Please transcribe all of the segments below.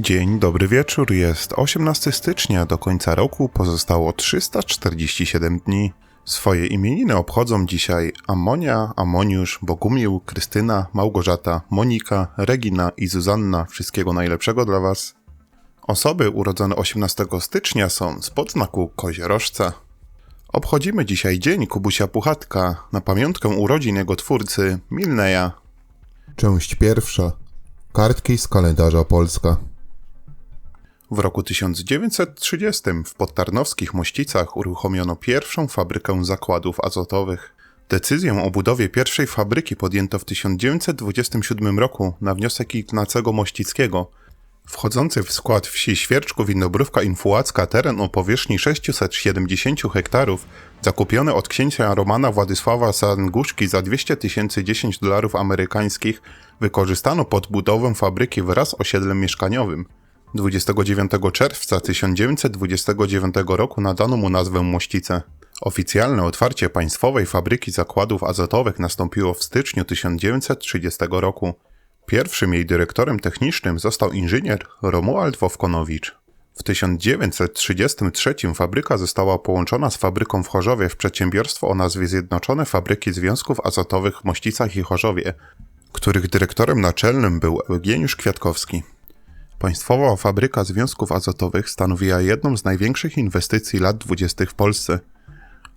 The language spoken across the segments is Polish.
Dzień dobry wieczór, jest 18 stycznia, do końca roku pozostało 347 dni. Swoje imieniny obchodzą dzisiaj Amonia, Amoniusz, Bogumił, Krystyna, Małgorzata, Monika, Regina i Zuzanna. Wszystkiego najlepszego dla Was. Osoby urodzone 18 stycznia są z podznaku Koziorożca. Obchodzimy dzisiaj dzień Kubusia Puchatka na pamiątkę urodzin jego twórcy Milneja. Część pierwsza. Kartki z kalendarza Polska. W roku 1930 w podtarnowskich Mościcach uruchomiono pierwszą fabrykę zakładów azotowych. Decyzję o budowie pierwszej fabryki podjęto w 1927 roku na wniosek Ignacego Mościckiego. Wchodzący w skład wsi Świerczków i Nobrówka Infułacka teren o powierzchni 670 hektarów, zakupiony od księcia Romana Władysława Sanguszki za 200 tysięcy 10 dolarów amerykańskich, wykorzystano pod budowę fabryki wraz z osiedlem mieszkaniowym. 29 czerwca 1929 roku nadano mu nazwę Mościce. Oficjalne otwarcie państwowej fabryki zakładów azotowych nastąpiło w styczniu 1930 roku. Pierwszym jej dyrektorem technicznym został inżynier Romuald Wowkonowicz. W 1933 fabryka została połączona z fabryką w Chorzowie w przedsiębiorstwo o nazwie Zjednoczone Fabryki Związków Azotowych w Mościcach i Chorzowie, których dyrektorem naczelnym był Eugeniusz Kwiatkowski. Państwowa Fabryka Związków Azotowych stanowiła jedną z największych inwestycji lat 20. w Polsce.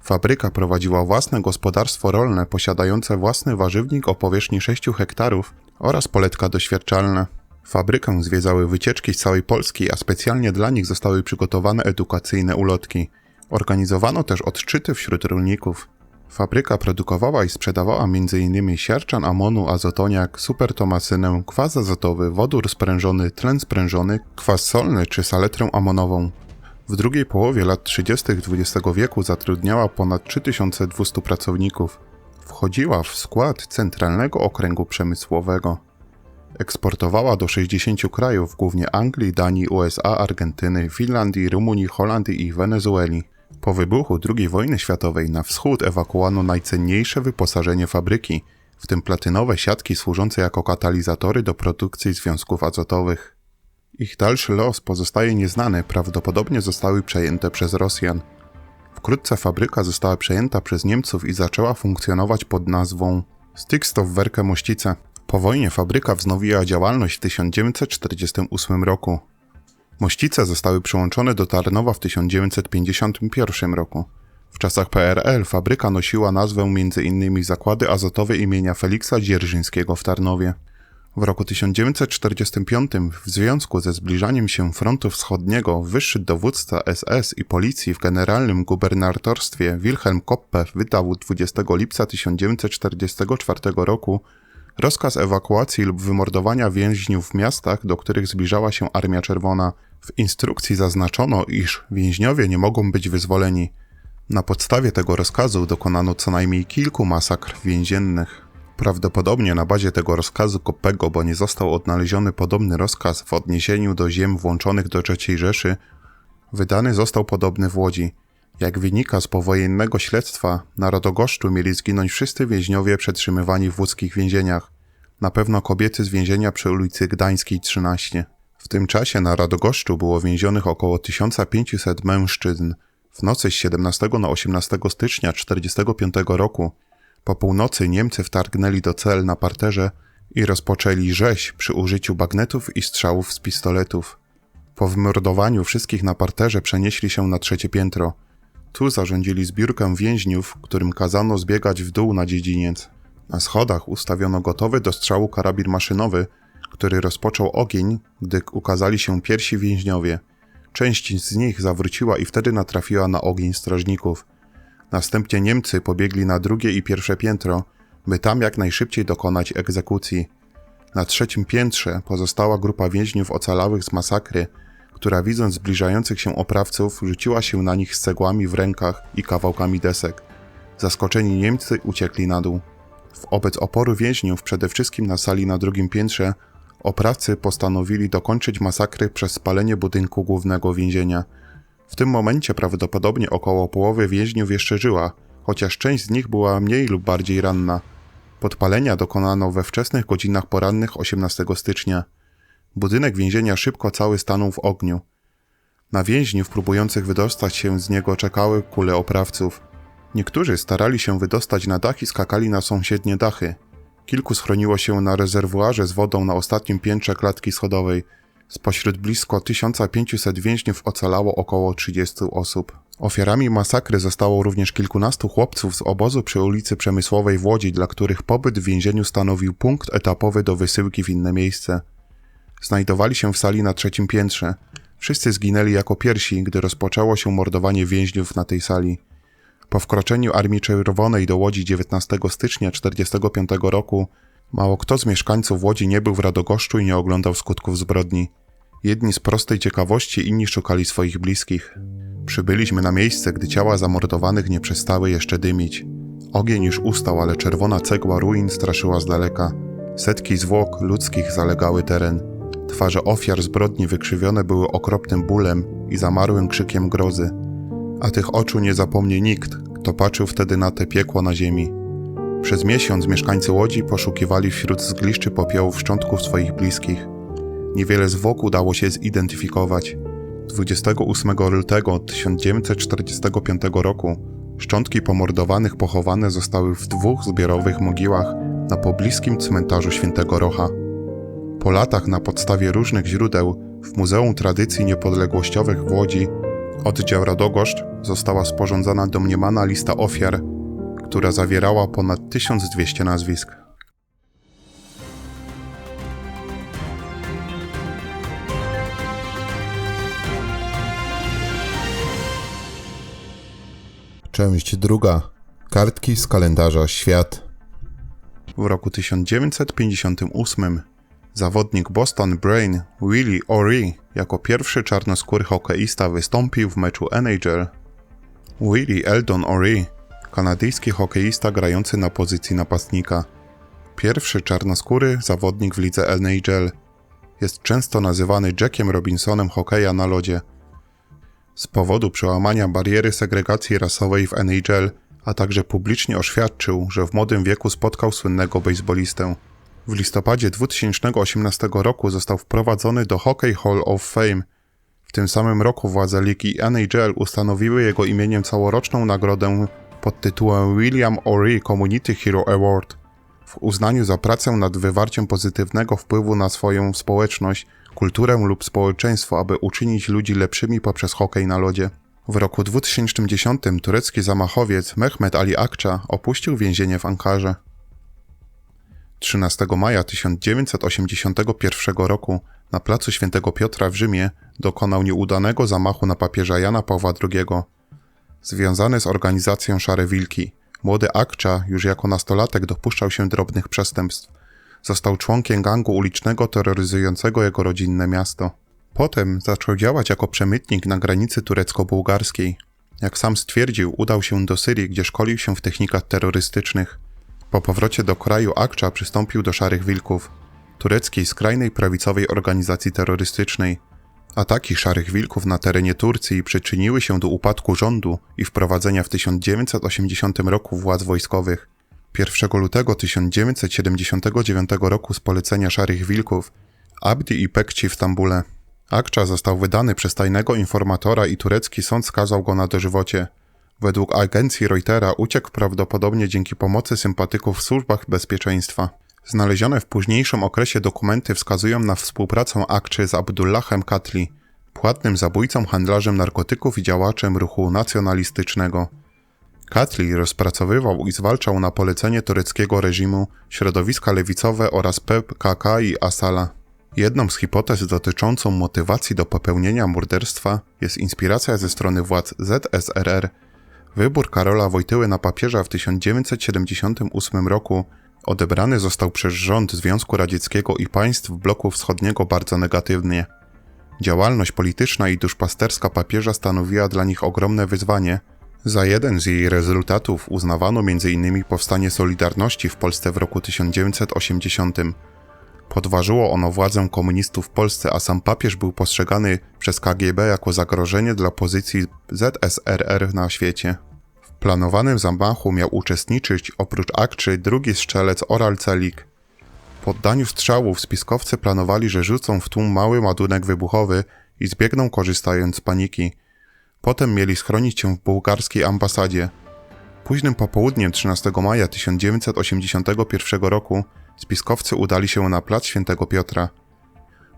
Fabryka prowadziła własne gospodarstwo rolne posiadające własny warzywnik o powierzchni 6 hektarów oraz poletka doświadczalne. Fabrykę zwiedzały wycieczki z całej Polski, a specjalnie dla nich zostały przygotowane edukacyjne ulotki. Organizowano też odczyty wśród rolników. Fabryka produkowała i sprzedawała m.in. siarczan amonu, azotoniak, supertomasynę, kwas azotowy, wodór sprężony, tlen sprężony, kwas solny czy saletrę amonową. W drugiej połowie lat 30. XX wieku zatrudniała ponad 3200 pracowników. Wchodziła w skład Centralnego Okręgu Przemysłowego. Eksportowała do 60 krajów, głównie Anglii, Danii, USA, Argentyny, Finlandii, Rumunii, Holandii i Wenezueli. Po wybuchu II wojny światowej na wschód ewakuowano najcenniejsze wyposażenie fabryki, w tym platynowe siatki służące jako katalizatory do produkcji związków azotowych. Ich dalszy los pozostaje nieznany, prawdopodobnie zostały przejęte przez Rosjan. Wkrótce fabryka została przejęta przez Niemców i zaczęła funkcjonować pod nazwą Stykstofwerke Mościce. Po wojnie fabryka wznowiła działalność w 1948 roku. Mościce zostały przyłączone do Tarnowa w 1951 roku. W czasach PRL fabryka nosiła nazwę m.in. Zakłady Azotowe imienia Feliksa Dzierżyńskiego w Tarnowie. W roku 1945 w związku ze zbliżaniem się frontu wschodniego wyższy dowódca SS i policji w generalnym gubernatorstwie Wilhelm Koppe wydał 20 lipca 1944 roku rozkaz ewakuacji lub wymordowania więźniów w miastach, do których zbliżała się Armia Czerwona. W instrukcji zaznaczono, iż więźniowie nie mogą być wyzwoleni. Na podstawie tego rozkazu dokonano co najmniej kilku masakr więziennych. Prawdopodobnie na bazie tego rozkazu Koppego, bo nie został odnaleziony podobny rozkaz w odniesieniu do ziem włączonych do III Rzeszy, wydany został podobny w Łodzi. Jak wynika z powojennego śledztwa, na Rodogoszczu mieli zginąć wszyscy więźniowie przetrzymywani w łódzkich więzieniach. Na pewno kobiety z więzienia przy ulicy Gdańskiej 13. W tym czasie na Radogoszczu było więzionych około 1500 mężczyzn. W nocy z 17 na 18 stycznia 1945 roku po północy Niemcy wtargnęli do cel na parterze i rozpoczęli rzeź przy użyciu bagnetów i strzałów z pistoletów. Po wymordowaniu wszystkich na parterze przenieśli się na trzecie piętro. Tu zarządzili zbiórkę więźniów, którym kazano zbiegać w dół na dziedziniec. Na schodach ustawiono gotowy do strzału karabin maszynowy, który rozpoczął ogień, gdy ukazali się pierwsi więźniowie. Część z nich zawróciła i wtedy natrafiła na ogień strażników. Następnie Niemcy pobiegli na drugie i pierwsze piętro, by tam jak najszybciej dokonać egzekucji. Na trzecim piętrze pozostała grupa więźniów ocalałych z masakry, która widząc zbliżających się oprawców, rzuciła się na nich z cegłami w rękach i kawałkami desek. Zaskoczeni Niemcy uciekli na dół. Wobec oporu więźniów, przede wszystkim na sali na drugim piętrze, oprawcy postanowili dokończyć masakry przez spalenie budynku głównego więzienia. W tym momencie prawdopodobnie około połowy więźniów jeszcze żyła, chociaż część z nich była mniej lub bardziej ranna. Podpalenia dokonano we wczesnych godzinach porannych 18 stycznia. Budynek więzienia szybko cały stanął w ogniu. Na więźniów próbujących wydostać się z niego czekały kule oprawców. Niektórzy starali się wydostać na dach i skakali na sąsiednie dachy. Kilku schroniło się na rezerwuarze z wodą na ostatnim piętrze klatki schodowej. Spośród blisko 1500 więźniów ocalało około 30 osób. Ofiarami masakry zostało również kilkunastu chłopców z obozu przy ulicy Przemysłowej w Łodzi, dla których pobyt w więzieniu stanowił punkt etapowy do wysyłki w inne miejsce. Znajdowali się w sali na trzecim piętrze. Wszyscy zginęli jako pierwsi, gdy rozpoczęło się mordowanie więźniów na tej sali. Po wkroczeniu Armii Czerwonej do Łodzi 19 stycznia 1945 roku mało kto z mieszkańców Łodzi nie był w Radogoszczu i nie oglądał skutków zbrodni. Jedni z prostej ciekawości, inni szukali swoich bliskich. Przybyliśmy na miejsce, gdy ciała zamordowanych nie przestały jeszcze dymić. Ogień już ustał, ale czerwona cegła ruin straszyła z daleka. Setki zwłok ludzkich zalegały teren. Twarze ofiar zbrodni wykrzywione były okropnym bólem i zamarłym krzykiem grozy. A tych oczu nie zapomni nikt, kto patrzył wtedy na te piekło na ziemi. Przez miesiąc mieszkańcy Łodzi poszukiwali wśród zgliszczy popiołów szczątków swoich bliskich. Niewiele zwłok udało się zidentyfikować. 28 lutego 1945 roku szczątki pomordowanych pochowane zostały w dwóch zbiorowych mogiłach na pobliskim cmentarzu Świętego Rocha. Po latach na podstawie różnych źródeł w Muzeum Tradycji Niepodległościowych w Łodzi oddział Radogoszcz została sporządzona domniemana lista ofiar, która zawierała ponad 1200 nazwisk. Część druga. Kartki z kalendarza Świat. W roku 1958 zawodnik Boston Brain Willie O'Ree jako pierwszy czarnoskóry hokeista wystąpił w meczu NHL. Willie Eldon O'Ree, kanadyjski hokeista grający na pozycji napastnika. Pierwszy czarnoskóry zawodnik w lidze NHL. Jest często nazywany Jackiem Robinsonem hokeja na lodzie. Z powodu przełamania bariery segregacji rasowej w NHL, a także publicznie oświadczył, że w młodym wieku spotkał słynnego bejsbolistę. W listopadzie 2018 roku został wprowadzony do Hockey Hall of Fame. W tym samym roku władze ligi NHL ustanowiły jego imieniem całoroczną nagrodę pod tytułem William O'Ree Community Hero Award w uznaniu za pracę nad wywarciem pozytywnego wpływu na swoją społeczność, kulturę lub społeczeństwo, aby uczynić ludzi lepszymi poprzez hokej na lodzie. W roku 2010 turecki zamachowiec Mehmet Ali Akça opuścił więzienie w Ankarze. 13 maja 1981 roku na placu Świętego Piotra w Rzymie dokonał nieudanego zamachu na papieża Jana Pawła II. Związany z organizacją Szare Wilki, młody Akcza już jako nastolatek dopuszczał się drobnych przestępstw. Został członkiem gangu ulicznego terroryzującego jego rodzinne miasto. Potem zaczął działać jako przemytnik na granicy turecko-bułgarskiej. Jak sam stwierdził, udał się do Syrii, gdzie szkolił się w technikach terrorystycznych. Po powrocie do kraju Akcza przystąpił do Szarych Wilków, tureckiej skrajnej prawicowej organizacji terrorystycznej. Ataki Szarych Wilków na terenie Turcji przyczyniły się do upadku rządu i wprowadzenia w 1980 roku władz wojskowych. 1 lutego 1979 roku z polecenia Szarych Wilków Abdi i Pekci w Stambule. Akcza został wydany przez tajnego informatora i turecki sąd skazał go na dożywocie. Według agencji Reutera uciekł prawdopodobnie dzięki pomocy sympatyków w służbach bezpieczeństwa. Znalezione w późniejszym okresie dokumenty wskazują na współpracę Akczy z Abdullahem Katli, płatnym zabójcą, handlarzem narkotyków i działaczem ruchu nacjonalistycznego. Katli rozpracowywał i zwalczał na polecenie tureckiego reżimu środowiska lewicowe oraz PKK i Asala. Jedną z hipotez dotyczącą motywacji do popełnienia morderstwa jest inspiracja ze strony władz ZSRR. Wybór Karola Wojtyły na papieża w 1978 roku odebrany został przez rząd Związku Radzieckiego i państw bloku wschodniego bardzo negatywnie. Działalność polityczna i duszpasterska papieża stanowiła dla nich ogromne wyzwanie. Za jeden z jej rezultatów uznawano m.in. powstanie Solidarności w Polsce w roku 1980. Podważyło ono władzę komunistów w Polsce, a sam papież był postrzegany przez KGB jako zagrożenie dla pozycji ZSRR na świecie. W planowanym zamachu miał uczestniczyć oprócz Akczy drugi strzelec Oral Celik. Po oddaniu strzałów spiskowcy planowali, że rzucą w tłum mały ładunek wybuchowy i zbiegną korzystając z paniki. Potem mieli schronić się w bułgarskiej ambasadzie. Późnym popołudniem 13 maja 1981 roku spiskowcy udali się na plac Świętego Piotra.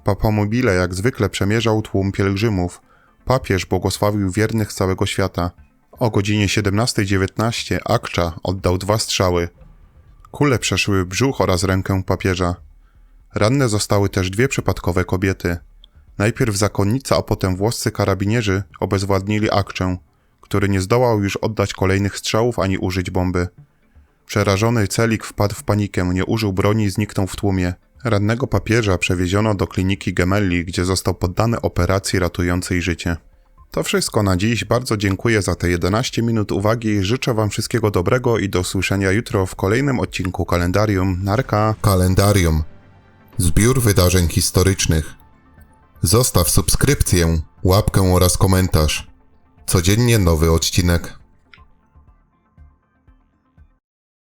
Papamobile jak zwykle przemierzał tłum pielgrzymów. Papież błogosławił wiernych z całego świata. O godzinie 17.19 Akcza oddał dwa strzały. Kule przeszyły brzuch oraz rękę papieża. Ranne zostały też dwie przypadkowe kobiety. Najpierw zakonnica, a potem włoscy karabinierzy obezwładnili Akczę, który nie zdołał już oddać kolejnych strzałów ani użyć bomby. Przerażony Celik wpadł w panikę, nie użył broni i zniknął w tłumie. Rannego papieża przewieziono do kliniki Gemelli, gdzie został poddany operacji ratującej życie. To wszystko na dziś. Bardzo dziękuję za te 11 minut uwagi. Życzę Wam wszystkiego dobrego i do usłyszenia jutro w kolejnym odcinku kalendarium. Narka. Kalendarium. Zbiór wydarzeń historycznych. Zostaw subskrypcję, łapkę oraz komentarz. Codziennie nowy odcinek.